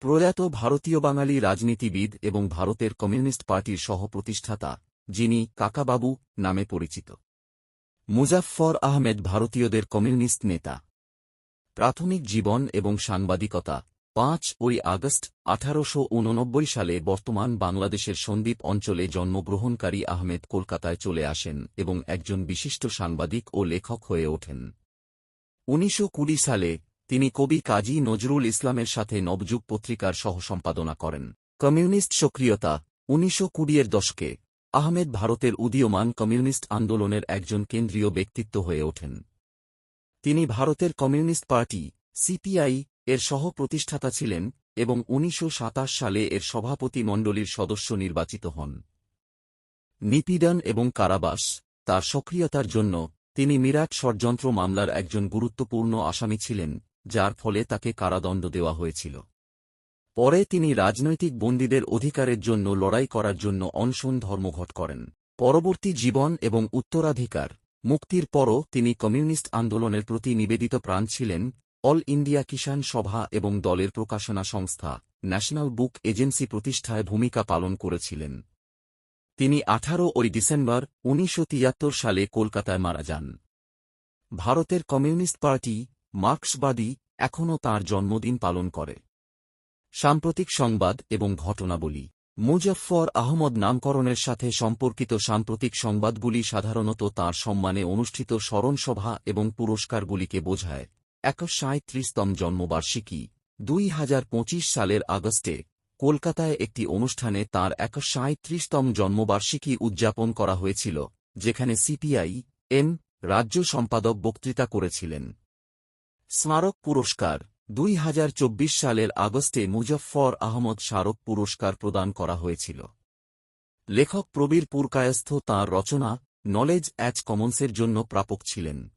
প্রয়াত ভারতীয় বাঙালি রাজনীতিবিদ এবং ভারতের কমিউনিস্ট পার্টির সহ-প্রতিষ্ঠাতা, যিনি কাকাবাবু নামে পরিচিত। মুজাফফর আহমেদ ভারতীয়দের কমিউনিস্ট নেতা। প্রাথমিক জীবন এবং সাংবাদিকতা, পাঁচ ওই আগস্ট আঠারোশ উননব্বই সালে বর্তমান বাংলাদেশের সন্দ্বীপ অঞ্চলে জন্মগ্রহণকারী আহমেদ কলকাতায় চলে আসেন এবং একজন বিশিষ্ট সাংবাদিক ও লেখক হয়ে ওঠেন। উনিশশো কুড়ি সালে তিনি কবি কাজী নজরুল ইসলামের সাথে নবযুগ পত্রিকার সহসম্পাদনা করেন। কমিউনিস্ট সক্রিয়তা, উনিশশো কুড়িয়ের দশকে, আহমেদ ভারতের উদীয়মান কমিউনিস্ট আন্দোলনের একজন কেন্দ্রীয় ব্যক্তিত্ব হয়ে ওঠেন। তিনি ভারতের কমিউনিস্ট পার্টি, সিপিআই, এর সহ-প্রতিষ্ঠাতা ছিলেন এবং উনিশশো সাতাশ সালে এর সভাপতি মণ্ডলীর সদস্য নির্বাচিত হন। নিপীড়ন এবং কারাবাস, তার সক্রিয়তার জন্য তিনি মিরাট ষড়যন্ত্র মামলার একজন গুরুত্বপূর্ণ আসামি ছিলেন যার ফলে তাকে কারাদণ্ড দেওয়া হয়েছিল। পরে তিনি রাজনৈতিক বন্দীদের অধিকারের জন্য লড়াই করার জন্য অনশন ধর্মঘট করেন। পরবর্তী জীবন এবং উত্তরাধিকার মুক্তির পরও তিনি কমিউনিস্ট আন্দোলনের প্রতি নিবেদিত প্রাণ ছিলেন। অল ইন্ডিয়া কিষাণ সভা এবং দলের প্রকাশনা সংস্থা ন্যাশনাল বুক এজেন্সি প্রতিষ্ঠায় ভূমিকা পালন করেছিলেন। তিনি আঠারো ওই ডিসেম্বর উনিশশো তিয়াত্তর সালে কলকাতায় মারা যান। ভারতের কমিউনিস্ট পার্টি মার্ক্সবাদী এখনও তার জন্মদিন পালন করে। সাম্প্রতিক সংবাদ এবং ঘটনাবলী। মুজফফর আহমদ নামকরণের সাথে সম্পর্কিত সাম্প্রতিক সংবাদগুলি সাধারণত তাঁর সম্মানে অনুষ্ঠিত স্মরণসভা এবং পুরস্কারগুলিকে বোঝায়। একশ সাঁত্রিশতম জন্মবার্ষিকী। দুই হাজার পঁচিশ সালের আগস্টে কলকাতায় একটি অনুষ্ঠানে তাঁর একশ সাঁত্রিশতম জন্মবার্ষিকী উদযাপন করা হয়েছিল, যেখানে সিপিআই এম রাজ্য সম্পাদক বক্তৃতা করেছিলেন। স্মারক পুরস্কার, দুই হাজার চব্বিশ সালের আগস্টে মুজফফর আহমদ স্মারক পুরস্কার প্রদান করা হয়েছিল। লেখক প্রবীর পুরকায়স্থ তাঁর রচনা নলেজ অ্যাচ কমন্সের জন্য প্রাপক ছিলেন।